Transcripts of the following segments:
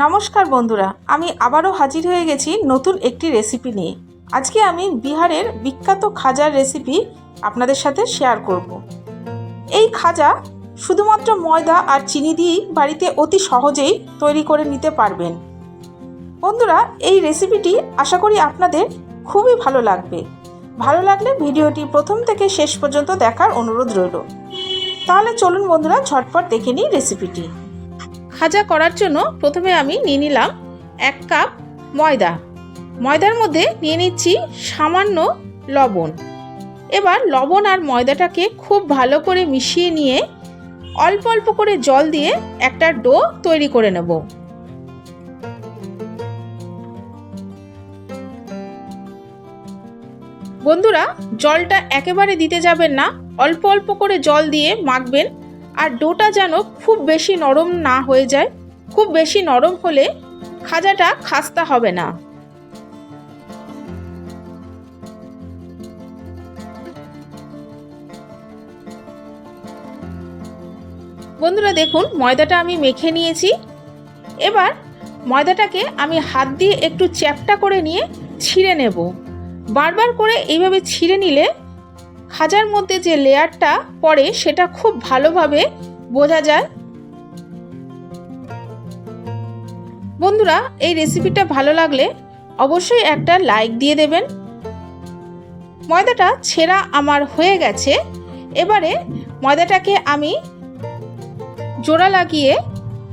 নমস্কার বন্ধুরা, আমি আবারও হাজির হয়ে গেছি নতুন একটি রেসিপি নিয়ে। আজকে আমি বিহারের বিখ্যাত খাজার রেসিপি আপনাদের সাথে শেয়ার করব। এই খাজা শুধুমাত্র ময়দা আর চিনি দিয়েই বাড়িতে অতি সহজেই তৈরি করে নিতে পারবেন। বন্ধুরা, এই রেসিপিটি আশা করি আপনাদের খুবই ভালো লাগবে। ভালো লাগলে ভিডিওটি প্রথম থেকে শেষ পর্যন্ত দেখার অনুরোধ রইল। তাহলে চলুন বন্ধুরা, ঝটপট দেখে নিই রেসিপিটি খাজা করার জন্য প্রথমে আমি নিয়ে নিলাম এক কাপ ময়দা। ময়দার মধ্যে নিয়ে নিচ্ছি সামান্য লবণ। এবার লবণ আর ময়দাটাকে খুব ভালো করে মিশিয়ে নিয়ে অল্প অল্প করে জল দিয়ে একটা ডো তৈরি করে নেব। বন্ধুরা, জলটা একেবারে দিতে যাবেন না। অল্প অল্প করে জল দিয়ে মাখবেন। আর ডোটা যেন খুব বেশি নরম না হয়ে যায়। খুব বেশি নরম হলে খাজাটা খাস্তা হবে না। বন্ধুরা দেখুন, ময়দাটা আমি মেখে নিয়েছি। এবার ময়দাটাকে আমি হাত দিয়ে একটু চ্যাপটা করে নিয়ে ছিঁড়ে নেব। বারবার করে এইভাবে ছিঁড়ে নিলে খাজার মধ্যে যে লেয়ারটা পড়ে সেটা খুব ভালোভাবে বোঝা যায়। বন্ধুরা, এই রেসিপিটা ভালো লাগলে অবশ্যই একটা লাইক দিয়ে দেবেন। ময়দাটা ছেঁড়া আমার হয়ে গেছে। এবারে ময়দাটাকে আমি জোড়া লাগিয়ে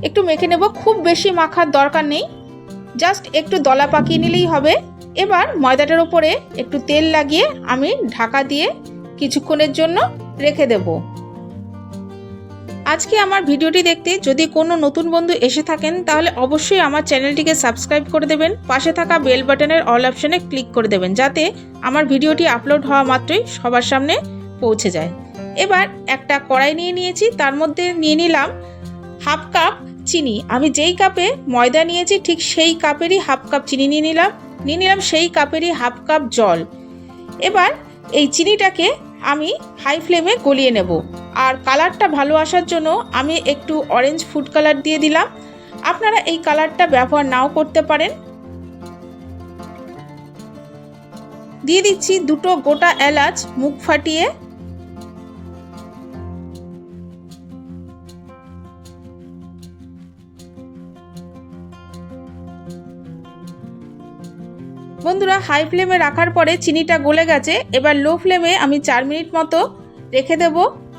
একটু মেখে নেব, খুব বেশি মাখার দরকার নেই। জাস্ট একটু দলা পাকিয়ে নিলেই হবে। এবার ময়দাটার উপরে একটু তেল লাগিয়ে আমি ঢাকা দিয়ে কিছুক্ষণের জন্য রেখে দেব। আজকে আমার ভিডিওটি দেখতে যদি কোনো নতুন বন্ধু এসে থাকেন, তাহলে অবশ্যই আমার চ্যানেলটিকে সাবস্ক্রাইব করে দেবেন, পাশে থাকা বেল বাটনের অল অপশনে ক্লিক করে দেবেন, যাতে আমার ভিডিওটি আপলোড হওয়া মাত্রই সবার সামনে পৌঁছে যায়। এবার একটা কড়াই নিয়ে নিয়েছি, তার মধ্যে নিয়ে নিলাম হাফ কাপ চিনি। আমি যেই কাপে ময়দা নিয়েছি, ঠিক সেই কাপেরই হাফ কাপ চিনি নিয়ে নিলাম। নিয়ে নিলাম সেই কাপেরই হাফ কাপ জল। এবার এই চিনিটাকে আমি হাই ফ্লেমে গলিয়ে নেব। আর কালারটা ভালো আসার জন্য আমি একটু অরেঞ্জ ফুড কালার দিয়ে দিলাম। আপনারা এই কালারটা ব্যবহার নাও করতে পারেন। দিয়ে দিচ্ছি দুটো গোটা এলাচ মুখ ফাটিয়ে। বন্ধুরা হাই ফ্লেমে রাখার পরে চিনিটা গলে গেছে। এবার লো ফ্লেমে আমি চার মিনিট মতো রেখে দেব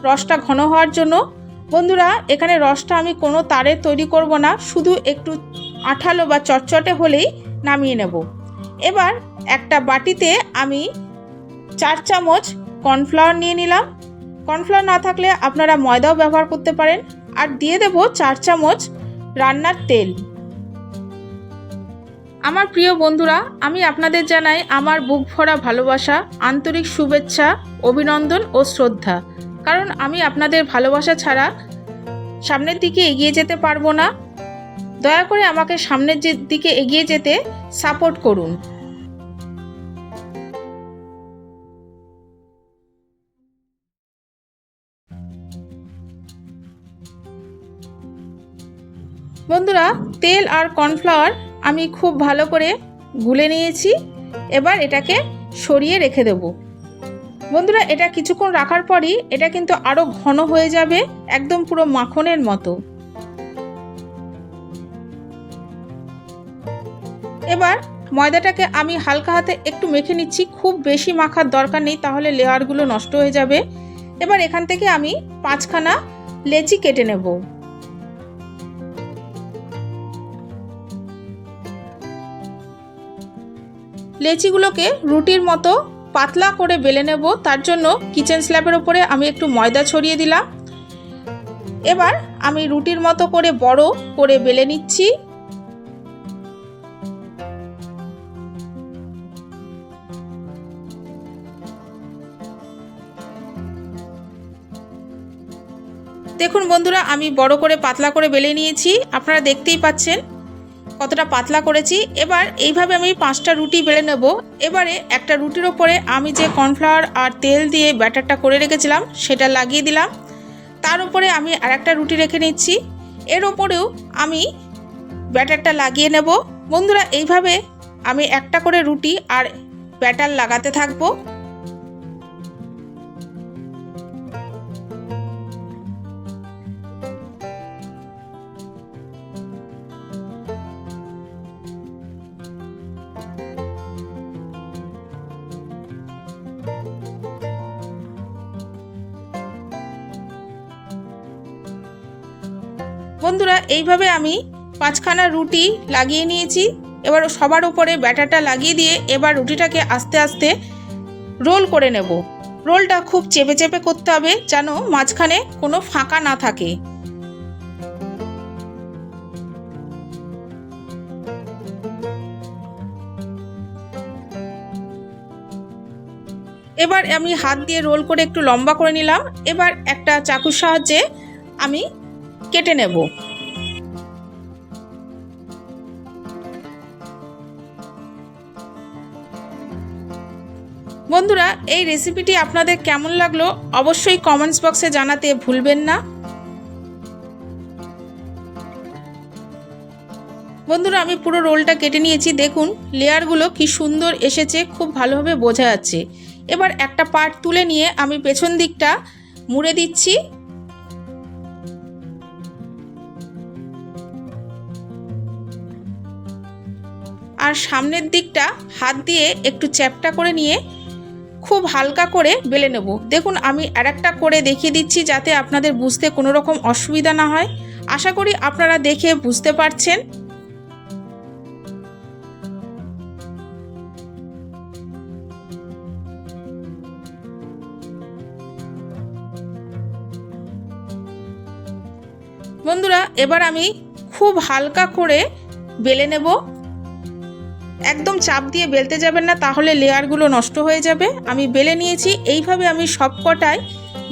রসটা ঘন হওয়ার জন্য। বন্ধুরা, এখানে রসটা আমি কোনো তারে তৈরি করব না, শুধু একটু আঠালো বা চটচটে হলেই নামিয়ে নেব। এবার একটা বাটিতে আমি চার চামচ কর্নফ্লাওয়ার নিয়ে নিলাম। কর্নফ্লাওয়ার না থাকলে আপনারা ময়দাও ব্যবহার করতে পারেন। আর দিয়ে দেব চার চামচ রান্নার তেল। আমার প্রিয় বন্ধুরা, আমি আপনাদের জানাই আমার বুক ভরা ভালোবাসা, আন্তরিক শুভেচ্ছা, অভিনন্দন ও শ্রদ্ধা। কারণ আমি আপনাদের ভালোবাসা ছাড়া সামনের দিকে এগিয়ে যেতে পারব না। দয়া করে আমাকে সামনের দিকে এগিয়ে যেতে সাপোর্ট করুন। বন্ধুরা, তেল আর কর্নফ্লাওয়ার আমি খুব ভালো করে গুলে নিয়েছি। এবার এটাকে সরিয়ে রেখে দেব। বন্ধুরা, এটা কিছুক্ষণ রাখার পরই এটা কিন্তু আরও ঘন হয়ে যাবে, একদম পুরো মাখনের মতো। এবার ময়দাটাকে আমি হালকা হাতে একটু মেখে নিচ্ছি, খুব বেশি মাখার দরকার নেই, তাহলে লেয়ারগুলো নষ্ট হয়ে যাবে। এবার এখান থেকে আমি পাঁচখানা লেচি কেটে নেব। লেচিগুলোকে রুটির মতো পাতলা করে বেলে নেব। তার জন্য কিচেন স্ল্যাবের ওপরে আমি একটু ময়দা ছড়িয়ে দিলাম। এবার আমি রুটির মতো করে বড় করে বেলে নিচ্ছি। দেখুন বন্ধুরা, আমি বড় করে পাতলা করে বেলে নিয়েছি। আপনারা দেখতেই পাচ্ছেন কতটা পাতলা করেছি, এবার এইভাবে আমি পাঁচটা রুটি বেলে নেব। এবারে একটা রুটির ওপরে আমি যে কর্নফ্লাওয়ার আর তেল দিয়ে ব্যাটারটা করে রেখেছিলাম, সেটা লাগিয়ে দিলাম। তার উপরে আমি আর একটা রুটি রেখে নিচ্ছি। এর ওপরেও আমি ব্যাটারটা লাগিয়ে নেব। বন্ধুরা, এইভাবে আমি একটা করে রুটি আর ব্যাটার লাগাতে থাকব। বন্ধুরা, এইভাবে আমি পাঁচখানা রুটি লাগিয়ে নিয়েছি। এবার সবার উপরে ব্যাটারটা লাগিয়ে দিয়ে এবার রুটিটাকে আস্তে আস্তে রোল করে নেব। রোলটা খুব চেপে চেপে করতে হবে যেন মাঝখানে কোনো ফাঁকা না থাকে। এবার আমি হাত দিয়ে রোল করে একটু লম্বা করে নিলাম। এবার একটা চাকুর সাহায্যে আমি কেটে নেব। বন্ধুরা, এই রেসিপিটি আপনাদের কেমন লাগল অবশ্যই কমেন্টস বক্সে জানাতে ভুলবেন না। বন্ধুরা, আমি পুরো রোলটা কেটে নিয়েছি। দেখুন লেয়ারগুলো কি সুন্দর এসেছে, খুব ভালোভাবে বোঝা যাচ্ছে। এবার একটা পার্ট তুলে নিয়ে আমি পেছন দিকটা মুড়ে দিচ্ছি। আর সামনের দিকটা হাত দিয়ে একটু চ্যাপটা করে নিয়ে খুব হালকা করে বেলে নেব। দেখুন, আমি আর একটা করে দেখিয়ে দিচ্ছি যাতে আপনাদের বুঝতে কোনো রকম অসুবিধা না হয়। আশা করি আপনারা দেখে বুঝতে পারছেন। বন্ধুরা, এবার আমি খুব হালকা করে বেলে নেব। একদম চাপ দিয়ে বেলতে যাবেন না, তাহলে লেয়ারগুলো নষ্ট হয়ে যাবে। আমি বেলে নিয়েছি, এইভাবে আমি সব কটাই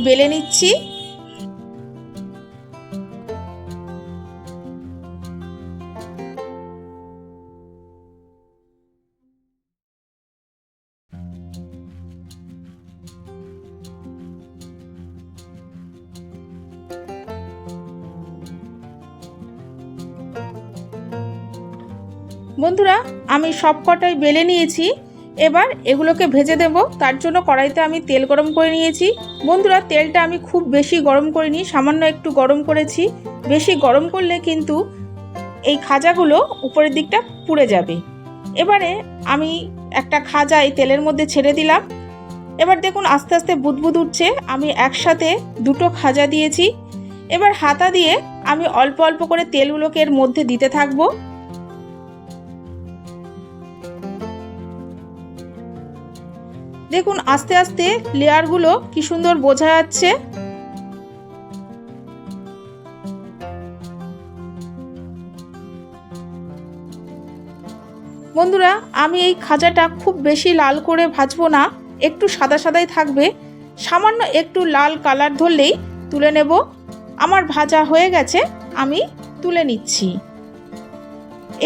বেলে নিচ্ছি। বন্ধুরা, আমি সব কটাই বেলে নিয়েছি। এবার এগুলোকে ভেজে দেব। তার জন্য কড়াইতে আমি তেল গরম করে নিয়েছি। বন্ধুরা, তেলটা আমি খুব বেশি গরম করিনি, সামান্য একটু গরম করেছি। বেশি গরম করলে কিন্তু এই খাজাগুলো উপরের দিকটা পুড়ে যাবে। এবারে আমি একটা খাজা এই তেলের মধ্যে ছেড়ে দিলাম। এবার দেখুন, আস্তে আস্তে বুদবুদ উঠছে। আমি একসাথে দুটো খাজা দিয়েছি। এবার হাতা দিয়ে আমি অল্প অল্প করে তেলগুলোকে এর মধ্যে দিতে থাকব। দেখুন, আস্তে আস্তে লেয়ারগুলো কি সুন্দর বোঝা যাচ্ছে। বন্ধুরা, আমি এই খাজাটা খুব বেশি লাল করে ভাজবো না, একটু সাদা সাদাই থাকবে। সামান্য একটু লাল কালার ধরলেই তুলে নেব। আমার ভাজা হয়ে গেছে, আমি তুলে নিচ্ছি।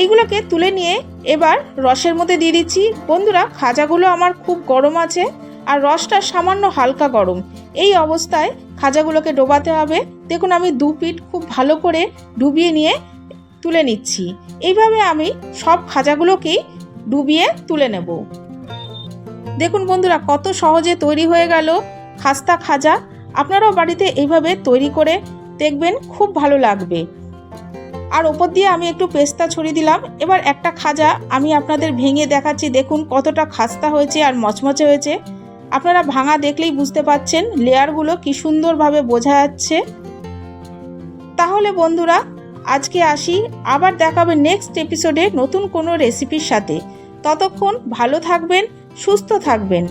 এইগুলোকে তুলে নিয়ে এবার রসের মধ্যে দিয়ে দিচ্ছি। বন্ধুরা, খাজাগুলো আমার খুব গরম আছে আর রসটা সামান্য হালকা গরম। এই অবস্থায় খাজাগুলোকে ডোবাতে হবে। দেখুন, আমি দু পিঠ খুব ভালো করে ডুবিয়ে নিয়ে তুলে নিচ্ছি। এইভাবে আমি সব খাজাগুলোকেই ডুবিয়ে তুলে নেব। দেখুন বন্ধুরা, কত সহজে তৈরি হয়ে গেল খাস্তা খাজা। আপনারাও বাড়িতে এইভাবে তৈরি করে দেখবেন, খুব ভালো লাগবে। আর ওপর দিয়ে আমি একটু পেস্তা ছড়িয়ে দিলাম। এবার একটা খাজা আমি আপনাদের ভেঙে দেখাচ্ছি। দেখুন কতটা খাস্তা হয়েছে আর মচমচে হয়েছে। আপনারা ভাঙা দেখলেই বুঝতে পাচ্ছেন লেয়ারগুলো কি সুন্দরভাবে বোঝা যাচ্ছে। তাহলে বন্ধুরা, আজকে আসি। আবার দেখাবে নেক্সট এপিসোডে নতুন কোনো রেসিপির সাথে। ততক্ষণ ভালো থাকবেন, সুস্থ থাকবেন।